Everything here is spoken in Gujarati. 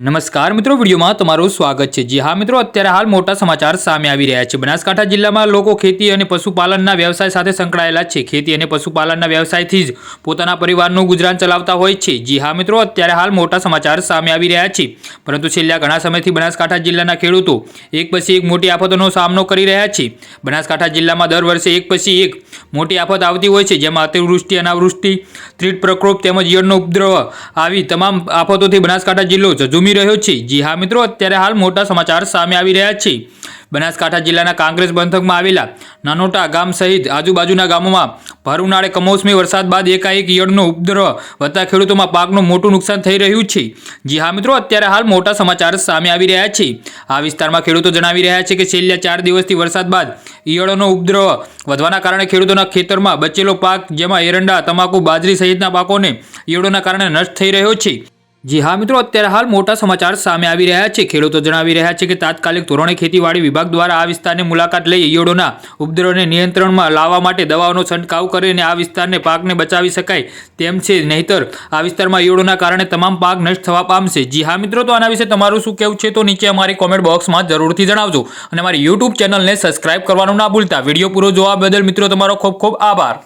નમસ્કાર મિત્રો, વિડીયોમાં તમારું સ્વાગત છે. જી હા મિત્રો, અત્યારે હાલ મોટા સમાચાર સામે આવી રહ્યા છે. બનાસકાંઠા જિલ્લામાં લોકો ખેતી અને પશુપાલનના વ્યવસાય સાથે સંકળાયેલા છે. ખેતી અને પશુપાલનના વ્યવસાયથી જ પોતાના પરિવારનું ગુજરાન ચલાવતા હોય છે. જી હા મિત્રો, અત્યારે હાલ મોટા સમાચાર સામે આવી રહ્યા છે. પરંતુ છેલ્લા ઘણા સમયથી બનાસકાંઠા જિલ્લાના ખેડૂતો એક પછી એક મોટી આફતોનો સામનો કરી રહ્યા છે. બનાસકાંઠા જિલ્લામાં દર વર્ષે એક પછી એક મોટી આફત આવતી હોય છે, જેમાં અતિવૃષ્ટિ, અનાવૃષ્ટિ, ત્રીટ પ્રકોપ તેમજ યળનો ઉપદ્રવ આવી તમામ આફતોથી બનાસકાંઠા જિલ્લો ઝઝૂમી રહ્યો છે. જી હા મિત્રો, અત્યારે હાલ મોટા સમાચાર સામે આવી રહ્યા છે. બનાસકાંઠા જિલ્લાના કાંગ્રેસ પંથકમાં આવેલા નાનોટા ગામ સહિત આજુબાજુના ગામોમાં ભર ઉનાળે કમોસમી વરસાદ બાદ એકાએક ઈયળનો ઉપદ્રવ વધતા ખેડૂતોમાં પાકનું મોટું નુકસાન થઈ રહ્યું છે. જી હા મિત્રો, અત્યારે હાલ મોટા સમાચાર સામે આવી રહ્યા છે. આ વિસ્તારમાં ખેડૂતો જણાવી રહ્યા છે કે છેલ્લા ચાર દિવસથી વરસાદ બાદ ઈયળોનો ઉપદ્રવ વધવાના કારણે ખેડૂતોના ખેતરમાં બચેલો પાક, જેમાં એરંડા, તમાકુ, બાજરી સહિતના પાકોને ઈયળોના કારણે નષ્ટ થઈ રહ્યો છે. જી હા મિત્રો, અત્યારે હાલ મોટા સમાચાર સામે આવી રહ્યા છે. ખેડૂતો જણાવી રહ્યા છે કે તાત્કાલિક ધોરણે ખેતીવાડી વિભાગ દ્વારા આ વિસ્તારની મુલાકાત લઈ ઈયળોના ઉપદ્રવને નિયંત્રણમાં લાવવા માટે દવાઓનો છંટકાવ કરીને આ વિસ્તારને પાકને બચાવી શકાય તેમ છે. નહીતર, આ વિસ્તારમાં ઈયળોના કારણે તમામ પાક નષ્ટ થવા પામશે. જી હા મિત્રો, તો આના વિશે તમારું શું કહેવું છે? તો નીચે અમારી કોમેન્ટ બોક્સમાં જરૂરથી જણાવજો અને અમારી યુટ્યુબ ચેનલને સબસ્ક્રાઇબ કરવાનું ના ભૂલતા. વીડિયો પૂરો જોવા બદલ મિત્રો, તમારો ખૂબ ખૂબ આભાર.